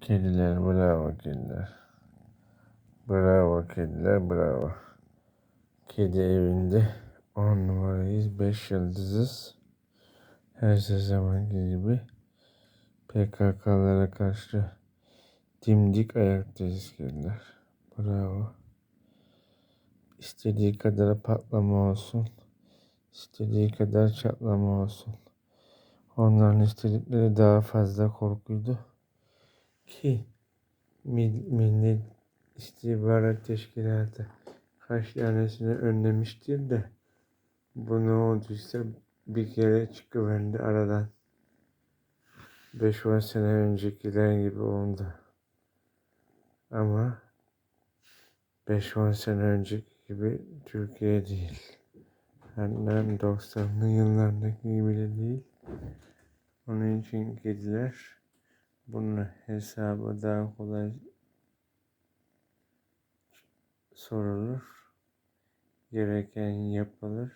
Kediler bravo kediler. Bravo kediler bravo. Kedi evinde 10 numarayız 5 yıldızız. Her zamanki gibi PKK'lara karşı dimdik ayaktayız kediler. Bravo. İstediği kadar patlama olsun. istediği kadar çatlama olsun. Onların istedikleri daha fazla korkuydu. Ki Milli İstihbarat Teşkilatı kaç tanesini önlemiştir de bu ne olduysa bir kere çıkıverdi aradan. 5-10 sene öncekiler gibi oldu. Ama 5-10 sene önceki gibi Türkiye değil. Hemen 90'lı yıllardaki gibi de değil. Onun için kediler bunun hesabı daha kolay sorulur. Gereken yapılır.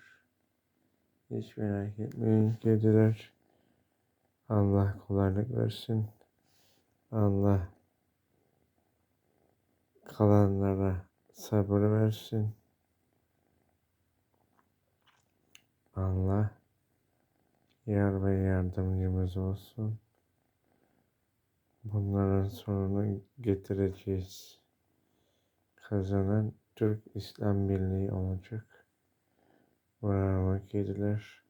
Hiç merak etmeyin kediler. Allah kolaylık versin. Allah kalanlara sabır versin. Allah yar ve yardımcımız olsun. Bunların sonunu getireceğiz. Kazanan Türk İslam Birliği olacak. Bravo kediler.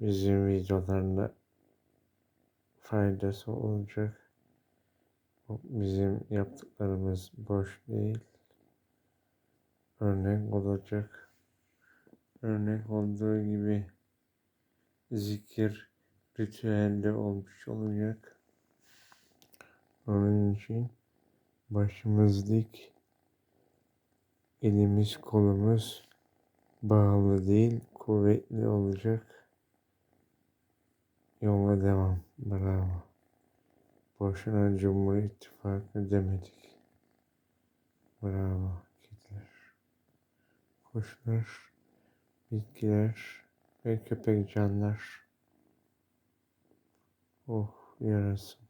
Bizim videolarında faydası olacak. Bizim yaptıklarımız boş değil. Örnek olacak. Örnek olduğu gibi zikir ritüelde olmuş olacak. Onun için başımız dik, elimiz kolumuz bağlı değil, kuvvetli olacak. Yola devam. Bravo. Boşuna Cumhur İttifakı demedik. Bravo kediler. Kuşlar, bitkiler ve köpek canlar. Oh yarasın.